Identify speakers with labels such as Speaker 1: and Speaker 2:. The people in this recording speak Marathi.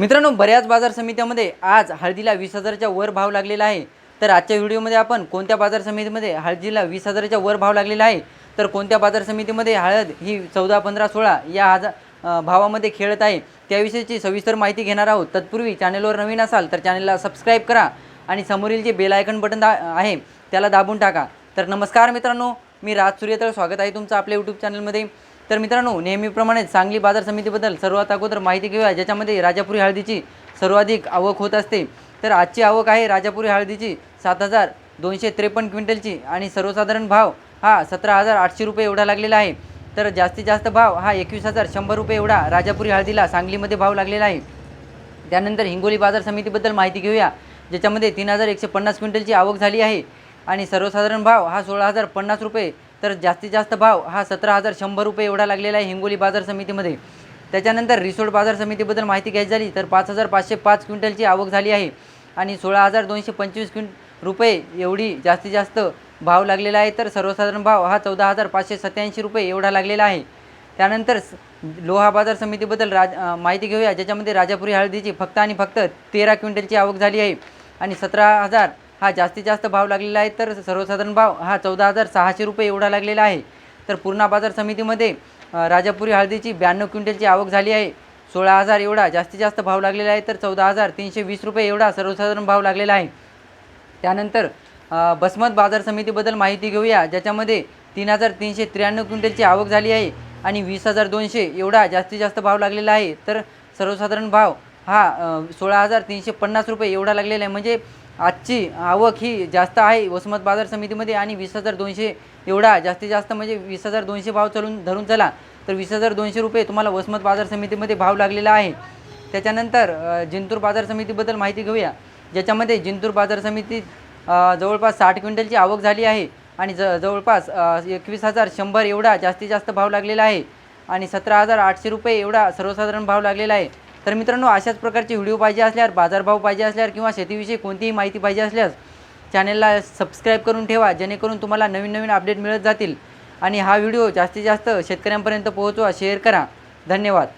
Speaker 1: मित्रांनो बऱ्याच बाजार समित्यामध्ये आज हळदीला वीस हजाराच्या वर भाव लागलेला आहे. तर आजच्या व्हिडिओमध्ये आपण कोणत्या बाजार समितीमध्ये हळदीला वीस हजाराच्या वर भाव लागलेला आहे? तर कोणत्या बाजार समितीमध्ये हळद ही चौदा पंधरा सोळा या हजार भावामध्ये खेळत आहे? त्याविषयीची सविस्तर माहिती घेणार आहोत. तत्पूर्वी चॅनलवर नवीन असाल तर चॅनलला सबस्क्राईब करा आणि समोरील जे बेल आयकन बटन दा आहे त्याला दाबून टाका. तर नमस्कार मित्रांनो मी राज सूर्यतळ. स्वागत आहे तुमचं आपल्या यूट्यूब चॅनलमध्ये तर मित्रांनो नेहमीप्रमाणे सांगली बाजार समितीबद्दल सर्वात अगोदर माहिती घेऊया ज्याच्यामध्ये राजापुरी हळदीची सर्वाधिक आवक होत असते. तर आजची आवक आहे राजापुरी हळदीची सात हजार दोनशे त्रेपन्न क्विंटलची आणि सर्वसाधारण भाव हा सतरा हजार आठशे रुपये एवढा लागलेला आहे. तर जास्तीत जास्त भाव हा एकवीस हजार शंभर रुपये एवढा राजापुरी हळदीला सांगलीमध्ये भाव लागलेला आहे. त्यानंतर हिंगोली बाजार समितीबद्दल माहिती घेऊया ज्याच्यामध्ये तीन हजार एकशे पन्नास क्विंटलची आवक झाली आहे आणि सर्वसाधारण भाव हा सोळा हजार पन्नास रुपये तर जास्तीत जास्त भाव हा सतरा हजार शंभर रुपये एवढा लागलेला आहे हिंगोली बाजार समितीमध्ये. त्याच्यानंतर रिसोड बाजार समितीबद्दल माहिती घ्यायची झाली तर पाच हजार पाचशे पाच क्विंटलची आवक झाली आहे आणि सोळा हजार दोनशे पंचवीस क्विंट रुपये एवढी जास्तीत जास्त भाव लागलेला आहे. तर सर्वसाधारण भाव हा चौदा हजार पाचशे सत्याऐंशी रुपये एवढा लागलेला आहे. त्यानंतर स- लोहा बाजार समितीबद्दल राज माहिती घेऊया ज्याच्यामध्ये राजापुरी हळदीची फक्त आणि फक्त तेरा क्विंटलची आवक झाली आहे आणि सतरा हजार हा जास्तीत जास्त भाव लागलेला आहे तर सर्वसाधारण भाव हा चौदा हजार सहाशे रुपये एवढा लागलेला आहे. तर पूर्णा बाजार समितीमध्ये राजापुरी हळदीची ब्याण्णव क्विंटलची आवक झाली आहे. सोळा हजार एवढा जास्तीत जास्त भाव लागलेला आहे तर चौदा हजार तीनशे वीस रुपये एवढा सर्वसाधारण भाव लागलेला आहे. त्यानंतर बसमत बाजार समितीबद्दल माहिती घेऊया ज्याच्यामध्ये तीन हजार तीनशे त्र्याण्णव क्विंटलची आवक झाली आहे आणि वीस हजार दोनशे एवढा जास्तीत जास्त भाव लागलेला आहे. तर सर्वसाधारण भाव हा सोळा हजार तीनशे पन्नास रुपये एवढा लागलेला आहे. म्हणजे आजची आवक ही जास्त आहे. वसमत बाजार समितीमध्ये आणि वीस हजार दोनशे एवढा जास्तीत जास्त म्हणजे वीस हजार दोनशे भाव चलून धरून चला. तर वीस हजार दोनशे रुपये तुम्हाला वसमत बाजार समितीमध्ये भाव लागलेला आहे. त्याच्यानंतर जिंतूर बाजार समितीबद्दल माहिती घेऊया. ज्याच्यामध्ये जिंतूर बाजार समितीत जवळपास साठ क्विंटलची आवक झाली आहे आणि ज जवळपास एकवीस हजार शंभर एवढा जास्तीत जास्त भाव लागलेला आहे. आणि सतरा हजार आठशे रुपये एवढा सर्वसाधारण भाव लागलेला आहे. तर मित्रांनो अशाच प्रकारचे व्हिडिओ पाहिजे असल्यावर बाजारभाव पाहिजे असल्यावर किंवा शेतीविषयी कोणतीही माहिती पाहिजे असल्यास चॅनलला सबस्क्राईब करून ठेवा जेणेकरून तुम्हाला नवीन नवीन अपडेट मिळत जातील. आणि हा व्हिडिओ जास्तीत जास्त शेतकऱ्यांपर्यंत पोहोचवा शेअर करा. धन्यवाद.